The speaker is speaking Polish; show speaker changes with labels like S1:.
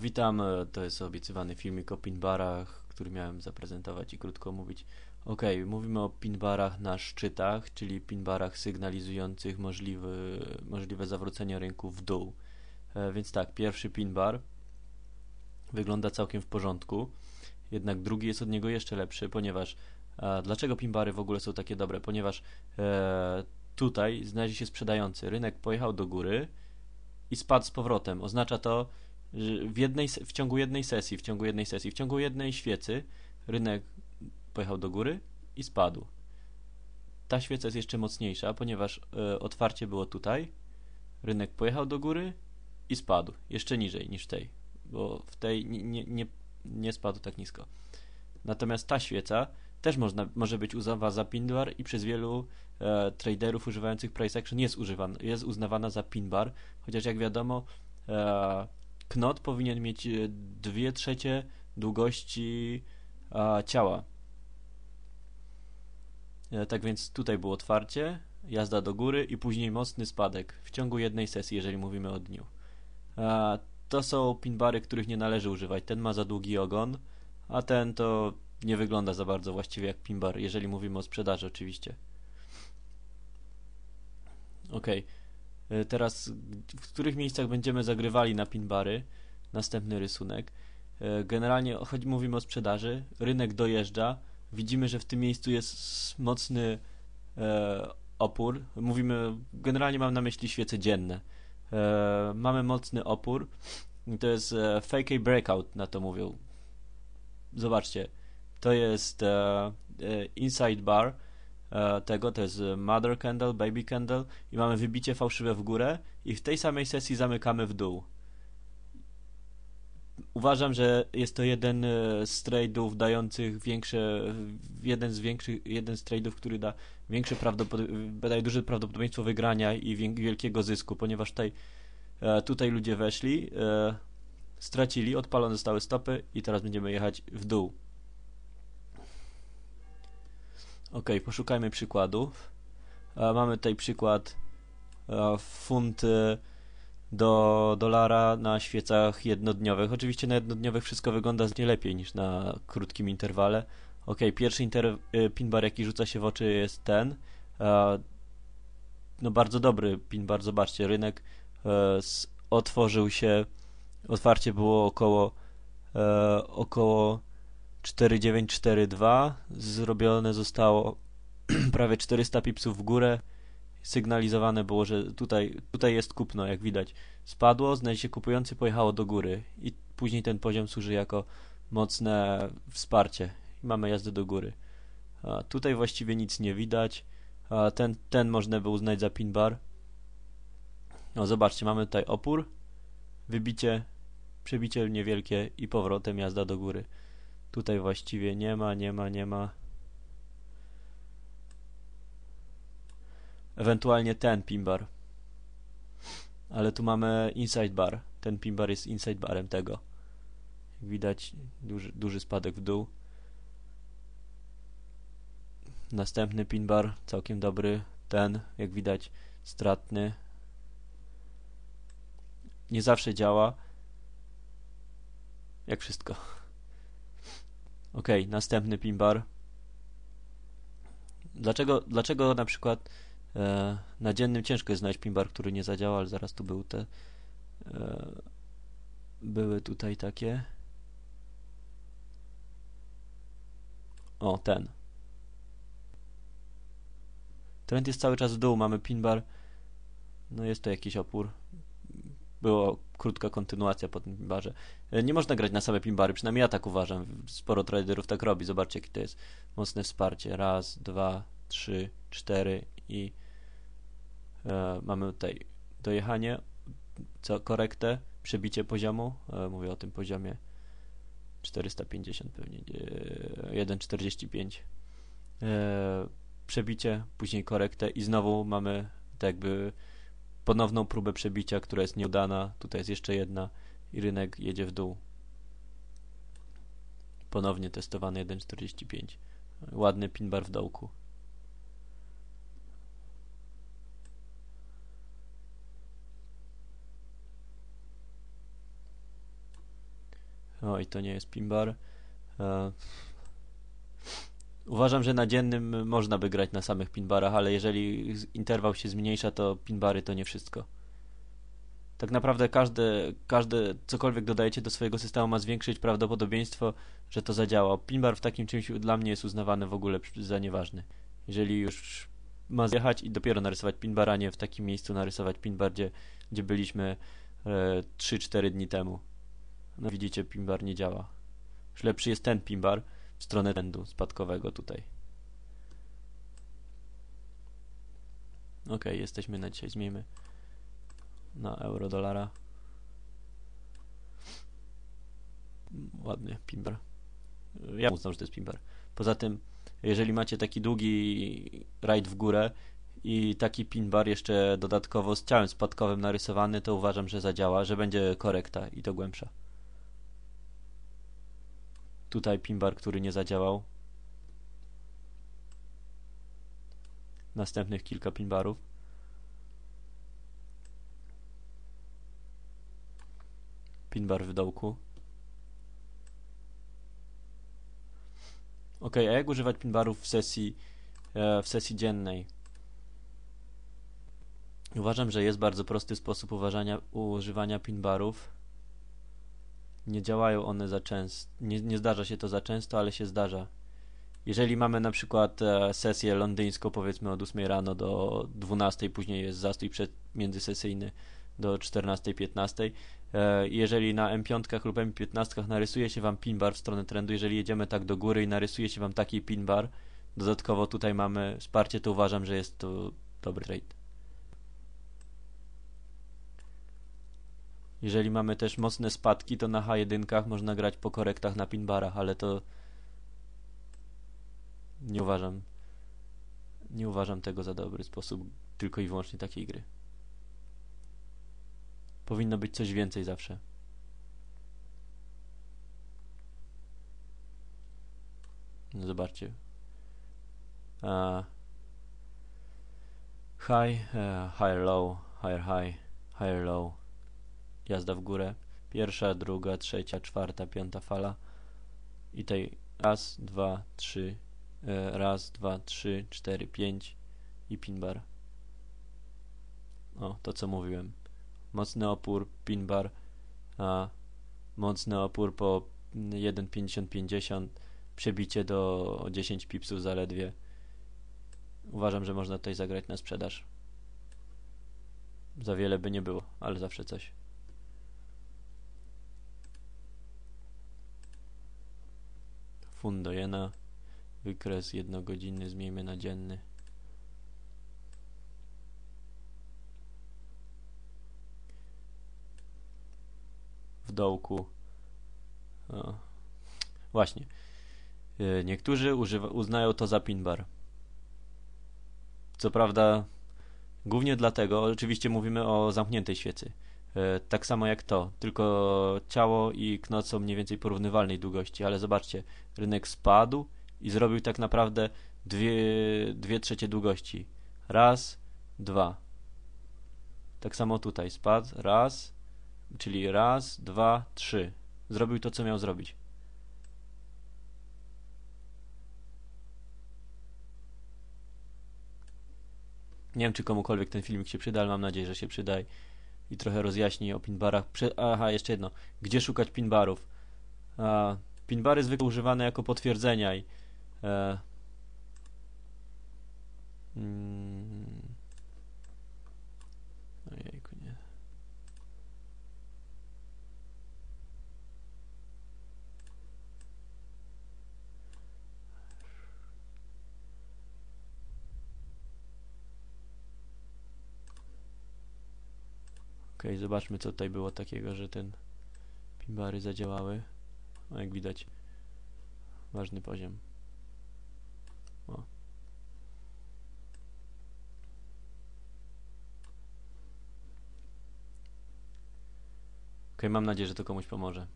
S1: Witam, e, to jest obiecywany filmik o pinbarach, który miałem zaprezentować i krótko mówić. Ok, mówimy o pinbarach na szczytach, czyli pinbarach sygnalizujących możliwy, możliwe zawrócenie rynku w dół. E, więc tak, pierwszy pinbar wygląda całkiem w porządku, jednak drugi jest od niego jeszcze lepszy, ponieważ a, dlaczego pinbary w ogóle są takie dobre? Ponieważ e, tutaj znajdzie się sprzedający. Rynek pojechał do góry i spadł z powrotem. Oznacza to, w, jednej, w ciągu jednej sesji, w ciągu jednej sesji, w ciągu jednej świecy rynek pojechał do góry i spadł. Ta świeca jest jeszcze mocniejsza, ponieważ y, otwarcie było tutaj, rynek pojechał do góry i spadł, jeszcze niżej niż w tej, bo w tej nie, nie, nie spadł tak nisko. Natomiast ta świeca też można, może być uznawana za pinbar i przez wielu e, traderów używających price action jest, używana, jest uznawana za pinbar, chociaż jak wiadomo e, knot powinien mieć 2 e, trzecie długości a, ciała. E, tak więc tutaj było otwarcie, jazda do góry i później mocny spadek w ciągu jednej sesji, jeżeli mówimy o dniu. To są pinbary, których nie należy używać. Ten ma za długi ogon, a ten to nie wygląda za bardzo właściwie jak pinbar, jeżeli mówimy o sprzedaży oczywiście. Ok. Teraz w których miejscach będziemy zagrywali na pinbary? Następny rysunek. E, generalnie chodzi, mówimy o sprzedaży. Rynek dojeżdża. Widzimy, że w tym miejscu jest mocny e, opór. Mówimy, generalnie mam na myśli świece dzienne. E, mamy mocny opór. To jest e, fake breakout, na to mówią. Zobaczcie. To jest e, e, inside bar tego, to jest mother candle, baby candle i mamy wybicie fałszywe w górę i w tej samej sesji zamykamy w dół. Uważam, że jest to jeden e, z trade'ów dających większe, jeden z większych, jeden z trade'ów, który da większe prawdopodobieństwo, daje duże prawdopodobieństwo wygrania i wielkiego zysku, ponieważ tutaj, e, tutaj ludzie weszli, e, stracili, odpalone zostały stopy i teraz będziemy jechać w dół. Ok, poszukajmy przykładów. Mamy tutaj przykład funt do dolara na świecach jednodniowych. Oczywiście na jednodniowych wszystko wygląda znacznie lepiej niż na krótkim interwale. Ok, pierwszy inter y, pinbar jaki rzuca się w oczy jest ten. No bardzo dobry pinbar, zobaczcie, rynek e, otworzył się, otwarcie było około e, około 4942, zrobione zostało prawie 400 pipsów w górę, sygnalizowane było, że tutaj, tutaj jest kupno, jak widać. Spadło, znajdzie kupujący, pojechało do góry i później ten poziom służy jako mocne wsparcie mamy jazdę do góry. A tutaj właściwie nic nie widać. A ten, ten można by uznać za pin bar. No zobaczcie, mamy tutaj opór, wybicie, przebicie niewielkie i powrotem jazda do góry. Tutaj właściwie nie ma, nie ma, nie ma. Ewentualnie ten pinbar. Ale tu mamy inside bar. Ten pinbar jest inside barem tego. Jak widać, duży, duży spadek w dół. Następny pinbar, całkiem dobry. Ten, jak widać, stratny. Nie zawsze działa. Jak wszystko. Ok, następny pinbar. Dlaczego, dlaczego na przykład E, na dziennym ciężko jest znaleźć pinbar, który nie zadziała, ale zaraz tu był te e, były tutaj takie? O, ten. Trend jest cały czas w dół, mamy pinbar no jest to jakiś opór było krótka kontynuacja po tym pinbarze. E, nie można grać na same pinbary, przynajmniej ja tak uważam. Sporo traderów tak robi. Zobaczcie, jakie to jest mocne wsparcie. Raz, dwa, trzy, cztery i E, mamy tutaj dojechanie, co, korektę, przebicie poziomu, e, mówię o tym poziomie 450 pewnie, 1,45 e, przebicie, później korektę i znowu mamy tak jakby ponowną próbę przebicia, która jest nieudana, tutaj jest jeszcze jedna i rynek jedzie w dół. Ponownie testowany 1,45. Ładny pinbar w dołku. Oj, to nie jest pinbar. E, Uważam, że na dziennym można by grać na samych pinbarach, ale jeżeli interwał się zmniejsza, to pinbary to nie wszystko. Tak naprawdę każde, każde cokolwiek dodajecie do swojego systemu ma zwiększyć prawdopodobieństwo, że to zadziała. Pinbar w takim czymś dla mnie jest uznawany w ogóle za nieważny. Jeżeli już ma zjechać i dopiero narysować pinbar, a nie w takim miejscu narysować pinbar, gdzie, gdzie byliśmy e, 3-4 dni temu. No widzicie, pinbar nie działa. Już lepszy jest ten pinbar, stronę trendu spadkowego tutaj. Ok, jesteśmy na dzisiaj. Zmieńmy na euro dolara. Ładny pimbar. Ja uznam, że to jest pimbar. Poza tym, jeżeli macie taki długi rajd w górę i taki pin bar jeszcze dodatkowo z ciałem spadkowym narysowany, to uważam, że zadziała, że będzie korekta i to głębsza. Tutaj pin bar, który nie zadziałał. Następnych kilka pin barów. Pin bar w dołku. Ok, a jak używać pinbarów w sesji, e, w sesji dziennej? Uważam, że jest bardzo prosty sposób uważania, używania pinbarów. Nie działają one za często, nie, nie zdarza się to za często, ale się zdarza. Jeżeli mamy na przykład e, sesję londyńską, powiedzmy od 8 rano do 12, później jest zastój przed, międzysesyjny do 14-15. E, jeżeli na M5 lub M15 narysuje się Wam pin bar w stronę trendu, jeżeli jedziemy tak do góry i narysuje się Wam taki pin bar, dodatkowo tutaj mamy wsparcie, to uważam, że jest to dobry trade. Jeżeli mamy też mocne spadki, to na H1 można grać po korektach na pin barach, ale to nie uważam nie uważam tego za dobry sposób tylko i wyłącznie takiej gry. Powinno być coś więcej zawsze. No zobaczcie. Uh, high, uh, higher low, higher high, higher low. Jazda w górę. Pierwsza, druga, trzecia, czwarta, piąta fala. I tej raz, dwa, trzy, e, raz, dwa, trzy, cztery, pięć i pin bar. O, to co mówiłem mocny opór, pin bar, a mocny opór po 1.50-50, przebicie do 10 pipsów zaledwie. Uważam, że można tutaj zagrać na sprzedaż. Za wiele by nie było, ale zawsze coś. Fundo jena, wykres jednogodzinny zmieńmy na dzienny. dołku. O. Właśnie. E, niektórzy używa, uznają to za pin bar. Co prawda, głównie dlatego, oczywiście mówimy o zamkniętej świecy. E, tak samo jak to, tylko ciało i knot są mniej więcej porównywalnej długości, ale zobaczcie, rynek spadł i zrobił tak naprawdę dwie, dwie trzecie długości. Raz, dwa. Tak samo tutaj spadł, raz, Czyli raz, dwa, trzy. Zrobił to, co miał zrobić. Nie wiem, czy komukolwiek ten filmik się przyda, ale mam nadzieję, że się przyda i trochę rozjaśni o pinbarach. Prze Aha, jeszcze jedno. Gdzie szukać pinbarów? A, pinbary zwykle używane jako potwierdzenia i e, mm, ojejku, nie. Ok, zobaczmy co tutaj było takiego, że ten pimbary zadziałały. O, jak widać, ważny poziom. O. Ok, mam nadzieję, że to komuś pomoże.